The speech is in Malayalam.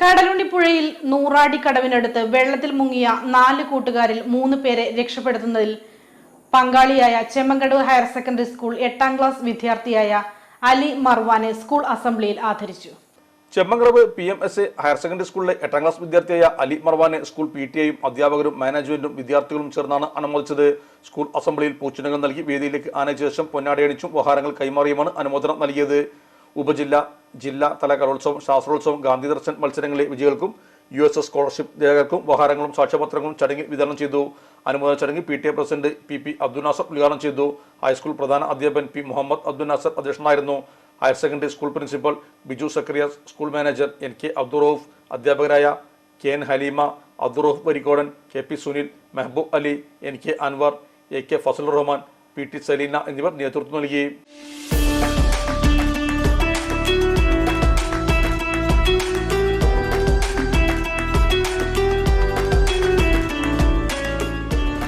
കടലുണ്ടിപ്പുഴയിൽ നൂറാടിക്കടവിനടുത്ത് വെള്ളത്തിൽ മുങ്ങിയ നാല് കൂട്ടുകാരിൽ മൂന്ന് പേരെ രക്ഷപ്പെടുത്തുന്നതിൽ പങ്കാളിയായ ചെമ്മങ്കടവ് ഹയർ സെക്കൻഡറി സ്കൂൾ എട്ടാം ക്ലാസ് വിദ്യാർത്ഥിയായ അലി മർവാനെ സ്കൂൾ അസംബ്ലിയിൽ ആദരിച്ചു. Chemmankadavu P M S A higher secondary സ്കൂളിലെ എട്ടാം ക്ലാസ് വിദ്യാർത്ഥിയായ അലി മർവാനെ സ്കൂൾ പി ടി എയും അധ്യാപകരും മാനേജ്മെന്റും വിദ്യാർത്ഥികളും ചേർന്നാണ് അനുമോദിച്ചത്. സ്കൂൾ അസംബ്ലിയിൽ പൂച്ചിനകം നൽകി വേദിയിലേക്ക് ആനയിച്ച ശേഷം പൊന്നാടയണിച്ചും ഉപഹാരങ്ങൾ കൈമാറിയുമാണ് അനുമോദനം നൽകിയത്. ഉപജില്ല ജില്ലാ തല കലോത്സവം ശാസ്ത്രോത്സവം ഗാന്ധി ദർശൻ മത്സരങ്ങളിലെ വിജയികൾക്കും യു എസ് എസ് സ്കോളർഷിപ്പ് ജേതാക്കൾക്കും വഹാരങ്ങളും സാക്ഷ്യപത്രങ്ങളും ചടങ്ങിൽ വിതരണം ചെയ്തു. അനുമോദന ചടങ്ങിൽ P T A president P P Abdul Nasser ഉദ്ഘാടനം ചെയ്തു. ഹൈസ്കൂൾ പ്രധാന അധ്യാപകൻ പി മുഹമ്മദ് അബ്ദുൽ നാസർ അധ്യക്ഷനായിരുന്നു. Higher secondary school principal Biju Zacharia school manager N K Abdurauf അധ്യാപകരായ K N Haleema Abdurauf Varikkodan K P Sunil Mehboob Ali N K Anwar A K Fazal Rahman P T Salina എന്നിവർ നേതൃത്വം നൽകി.